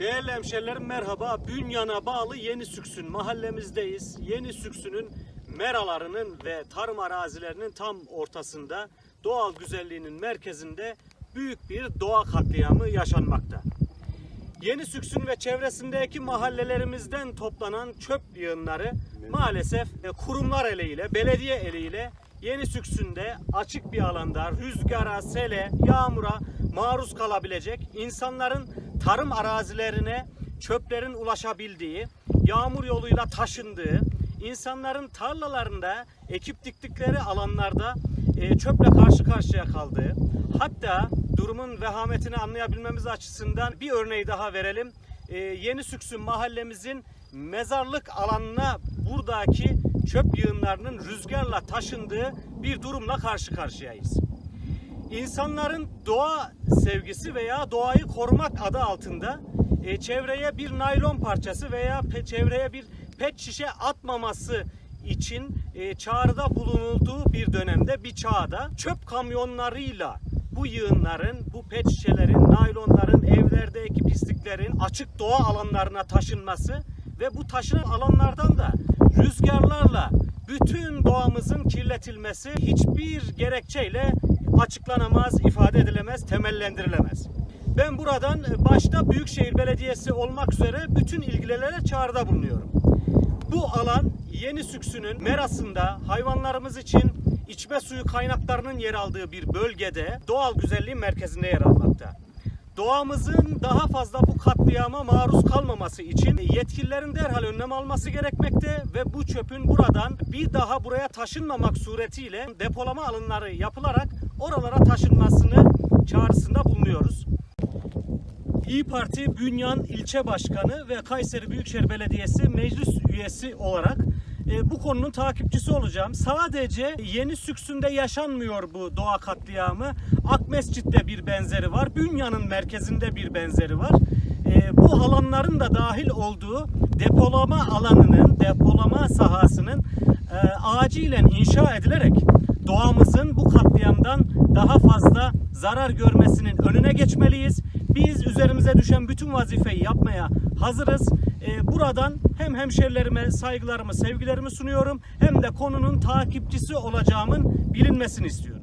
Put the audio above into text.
Değerli hemşerilerim merhaba. Bünyan'a bağlı Yeni Süksün mahallemizdeyiz. Yeni Süksün'ün meralarının ve tarım arazilerinin tam ortasında doğal güzelliğinin merkezinde büyük bir doğa katliamı yaşanmakta. Yeni Süksün ve çevresindeki mahallelerimizden toplanan çöp yığınları maalesef kurumlar eliyle, belediye eliyle Yeni Süksün'de açık bir alanda rüzgara, sele, yağmura maruz kalabilecek insanların tarım arazilerine çöplerin ulaşabildiği, yağmur yoluyla taşındığı, insanların tarlalarında ekip diktikleri alanlarda e, çöple karşı karşıya kaldığı, hatta durumun vehametini anlayabilmemiz açısından bir örneği daha verelim. E, Yeni Süksün mahallemizin mezarlık alanına buradaki çöp yığınlarının rüzgarla taşındığı bir durumla karşı karşıyayız. İnsanların doğa sevgisi veya doğayı korumak adı altında e, çevreye bir naylon parçası veya pe- çevreye bir pet şişe atmaması için e, çağrıda bulunulduğu bir dönemde bir çağda çöp kamyonlarıyla bu yığınların, bu pet şişelerin, naylonların, evlerdeki pisliklerin açık doğa alanlarına taşınması ve bu taşınan alanlardan da rüzgarlarla bütün doğamızın kirletilmesi hiçbir gerekçeyle açıklanamaz, ifade edilemez, temellendirilemez. Ben buradan başta Büyükşehir Belediyesi olmak üzere bütün ilgililere çağrıda bulunuyorum. Bu alan Yeni Süksü'nün merasında hayvanlarımız için içme suyu kaynaklarının yer aldığı bir bölgede doğal güzelliğin merkezinde yer almakta. Doğamızın daha fazla bu katliama maruz kalmaması için yetkililerin derhal önlem alması gerekmekte ve bu çöpün buradan bir daha buraya taşınmamak suretiyle depolama alanları yapılarak oralara taşınmasını çağrısında bulunuyoruz. İyi Parti Bünyan İlçe Başkanı ve Kayseri Büyükşehir Belediyesi meclis üyesi olarak e, bu konunun takipçisi olacağım. Sadece Yeni Süksün'de yaşanmıyor bu doğa katliamı. Akmescit'te bir benzeri var. Bünyan'ın merkezinde bir benzeri var. E, bu alanların da dahil olduğu depolama alanının, depolama sahasının e, acilen inşa edilerek doğamızın bu katliamdan daha fazla zarar görmesinin önüne geçmeliyiz. Biz üzerimize düşen bütün vazifeyi yapmaya hazırız. Ee, buradan hem hemşerilerime saygılarımı, sevgilerimi sunuyorum hem de konunun takipçisi olacağımın bilinmesini istiyorum.